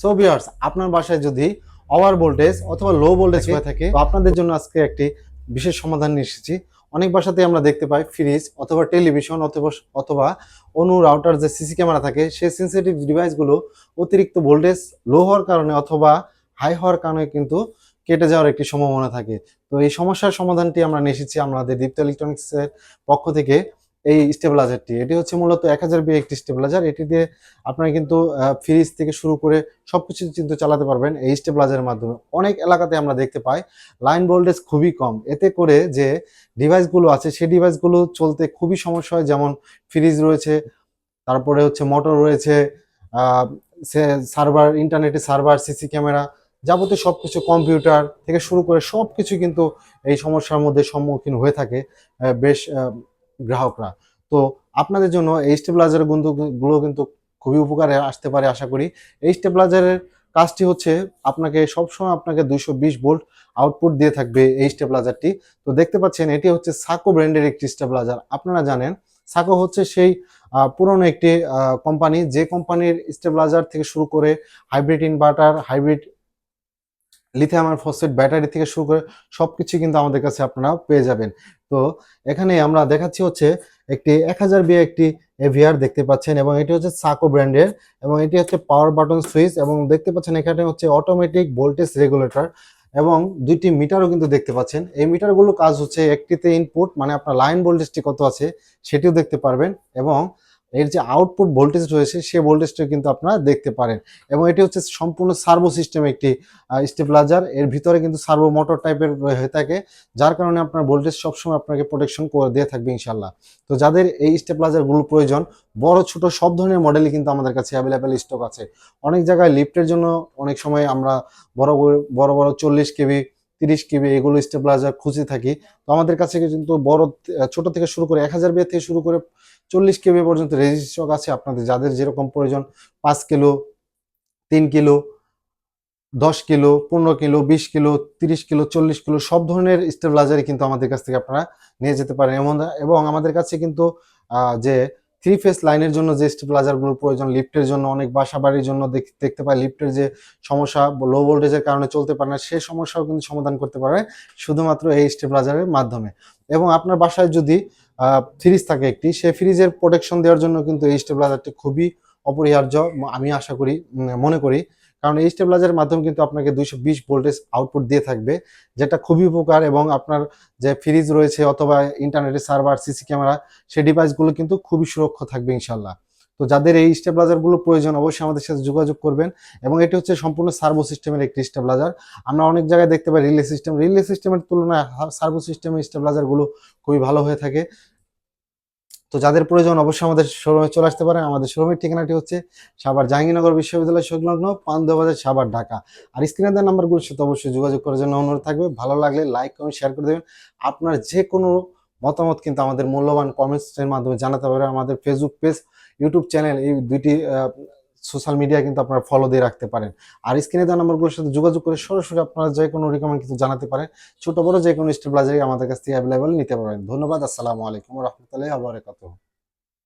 So viewers আপনার বাসায় যদি ওভার ভোল্টেজ অথবা লো ভোল্টেজ হয়ে থাকে, তো আপনাদের জন্য আজকে একটি বিশেষ সমাধান নিয়ে এসেছি। অনেক বাসাতে আমরা দেখতে পাই ফ্রিজ অথবা টেলিভিশন অথবা অথবা অনু রাউটার যে সিসি ক্যামেরা থাকে, সেই সেন্সিটিভ ডিভাইসগুলো অতিরিক্ত ভোল্টেজ লো হওয়ার কারণে অথবা হাই হওয়ার কারণে কিন্তু কেটে যাওয়ার একটি সম্ভাবনা থাকে। তো এই সমস্যার সমাধানটি আমরা নিয়ে এসেছি আমাদের দীপ্ত ইলেকট্রনিক্সের পক্ষ থেকে। এই স্টেবিলাইজারটি এটি হচ্ছে মূলত এক হাজার বি একটি স্টেবিলাইজার এটি দিয়ে আপনারা কিন্তু ফ্রিজ থেকে শুরু করে সবকিছু কিন্তু চালাতে পারবেন এই স্টেবিলাইজারের মাধ্যমে। অনেক এলাকাতে আমরা দেখতে পাই লাইন ভোল্টেজ খুবই কম। এতে করে যে ডিভাইসগুলো আছে, সেই ডিভাইসগুলো চলতে খুবই সমস্যা হয়। যেমন ফ্রিজ রয়েছে, তারপরে হচ্ছে মোটর রয়েছে সার্ভার ইন্টারনেটে সার্ভার সিসি ক্যামেরা যাবতীয় সব কিছু কম্পিউটার থেকে শুরু করে সব কিছু কিন্তু এই সমস্যার মধ্যে সম্মুখীন হয়ে থাকে। বেশ গ্রাহকরা। তো আপনাদের জন্য এই স্টেবিলাইজারেরগুলো কিন্তু খুবই উপকারে আসতে পারে আশা করি। এই স্টেবিলাইজারের কাজটি হচ্ছে আপনাকে সবসময় আপনাকে দুইশো বিশ ভোল্ট আউটপুট দিয়ে থাকবে এই স্টেবিলাইজারটি। তো দেখতে পাচ্ছেন এটি হচ্ছে সাকো ব্র্যান্ডের একটি স্টেবিলাইজার। আপনারা জানেন, সাকো হচ্ছে সেই পুরনো একটি কোম্পানি। যে কোম্পানির স্টেবিলাইজার থেকে শুরু করে hybrid inverter, hybrid lithium phosphate battery থেকে শুরু করে সবকিছু কিন্তু আমাদের কাছে আপনারা পেয়ে যাবেন। তো এখানে আমরা দেখাচ্ছি হচ্ছে একটি এক হাজার বিয়ে একটি এভিআর দেখতে পাচ্ছেন এবং এটি হচ্ছে সাকো ব্র্যান্ডের এবং এটি হচ্ছে পাওয়ার বাটন সুইচ এবং দেখতে পাচ্ছেন এখানে হচ্ছে অটোমেটিক ভোল্টেজ রেগুলেটর এবং দুইটি মিটারও কিন্তু দেখতে পাচ্ছেন। এই মিটারগুলো কাজ হচ্ছে একটিতে ইনপুট মানে আপনার লাইন ভোল্টেজটি কত আছে সেটিও দেখতে পারবেন এবং এর যে আউটপুট ভোল্টেজ রয়েছে, সে ভোল্টেজটা কিন্তু আপনারা দেখতে পারেন। এবং এটি হচ্ছে সম্পূর্ণ সার্ভো সিস্টেম একটি স্টেবিলাইজার এর ভিতরে কিন্তু সার্ভো মোটর টাইপের হয়ে থাকে, যার কারণে আপনার ভোল্টেজ সবসময় আপনাকে প্রোটেকশন করে দিয়ে থাকবে ইনশাল্লাহ তো যাদের এই স্টেবিলাইজারগুলো প্রয়োজন, বড়, ছোট সব ধরনের মডেলই কিন্তু আমাদের কাছে অ্যাভেলেবেল স্টক আছে। অনেক জায়গায় লিফটের জন্য অনেক সময় আমরা বড় বড় বড় চল্লিশ কেবি, তিরিশ কেবি এগুলো স্টেবিলাইজার খুঁজে থাকি। তো আমাদের কাছে কিন্তু বড় ছোট থেকে শুরু করে এক হাজার বিয়ে থেকে শুরু করে চল্লিশ কেবি পর্যন্ত রেজিস্ট্রক আছে। আপনাদের যাদের যেরকম প্রয়োজন, পাঁচ কিলো, তিন কিলো, দশ কিলো, পনেরো কিলো, বিশ কিলো, তিরিশ কিলো, চল্লিশ কিলো, সব ধরনের স্টেবিলাইজারই কিন্তু আমাদের কাছ থেকে আপনারা নিয়ে যেতে পারেন। এমন এবং আমাদের কাছে কিন্তু যে থ্রি ফেস লাইনের জন্য যে স্টেবিলাইজারগুলো প্রয়োজন লিফটের জন্য অনেক বাসা বাড়ির জন্য দেখতে পাই লিফটের যে সমস্যা লো ভোল্টেজের কারণে চলতে পারে না, সে সমস্যাও কিন্তু সমাধান করতে পারে শুধুমাত্র এই স্টেবিলাইজারের মাধ্যমে। এবং আপনার বাসায় যদি ফ্রিজ থাকে একটি, সে ফ্রিজের প্রোটেকশন দেওয়ার জন্য কিন্তু এই স্টেবিলাইজারটি খুবই অপরিহার্য, আমি আশা করি মনে করি। কারণ এই স্টেবিলাইজারের মাধ্যমে কিন্তু আপনাকে দুইশো বিশ ভোল্টেজ আউটপুট দিয়ে থাকবে, যেটা খুবই উপকার এবং আপনার যে ফ্রিজ রয়েছে অথবা ইন্টারনেটের সার্ভার সিসি ক্যামেরা সেই ডিভাইসগুলো কিন্তু খুবই সুরক্ষা থাকবে ইনশাল্লাহ। তো যাদের এই স্টেবিলাইজারগুলো প্রয়োজন, অবশ্যই আমাদের সাথে যোগাযোগ করবেন এবং এটি হচ্ছে সম্পূর্ণ সার্ভো সিস্টেমের একটি স্টেবিলাইজার আমরা অনেক জায়গায় দেখতে পাই রিলে সিস্টেম রিলে সিস্টেমের তুলনায় সার্ভো সিস্টেমের স্টেবিলাইজারগুলো খুবই ভালো হয়ে থাকে। তো যাদের প্রয়োজন অবশ্যই আমাদের শোরুমে চলে আসতে পারে আমাদের শোরুমের ঠিকানাটি হচ্ছে সাভার জাহাঙ্গীরনগর বিশ্ববিদ্যালয় সংলগ্ন পান্ডবাজার সাভার ঢাকা। আর স্ক্রিনে দেওয়া নাম্বারগুলোর সাথে অবশ্যই যোগাযোগ করার জন্য অনুরোধ থাকবে। ভালো লাগলে লাইক, কমেন্ট, শেয়ার করে দেবেন। আপনার যে কোনো মতামত কিন্তু আমাদের মূল্যবান কমেন্টসের মাধ্যমে জানাতে পারে আমাদের ফেসবুক পেজ ইউটিউব চ্যানেল এই দুইটি সোশ্যাল মিডিয়া কিন্তু আপনারা ফলো দিয়ে রাখতে পারেন। আর স্ক্রিনে দেওয়া নম্বরগুলোর সাথে যোগাযোগ করে সরাসরি আপনারা যে কোনো রিকমেন্ড কিন্তু জানাতে পারেন। ছোট বড় যে কোনো স্টেবিলাইজারই আমাদের কাছ থেকে অ্যাভেলেবেল নিতে পারেন। ধন্যবাদ, আসসালামু আলাইকুম রহমতুল্লাহ আবরাকাতুহ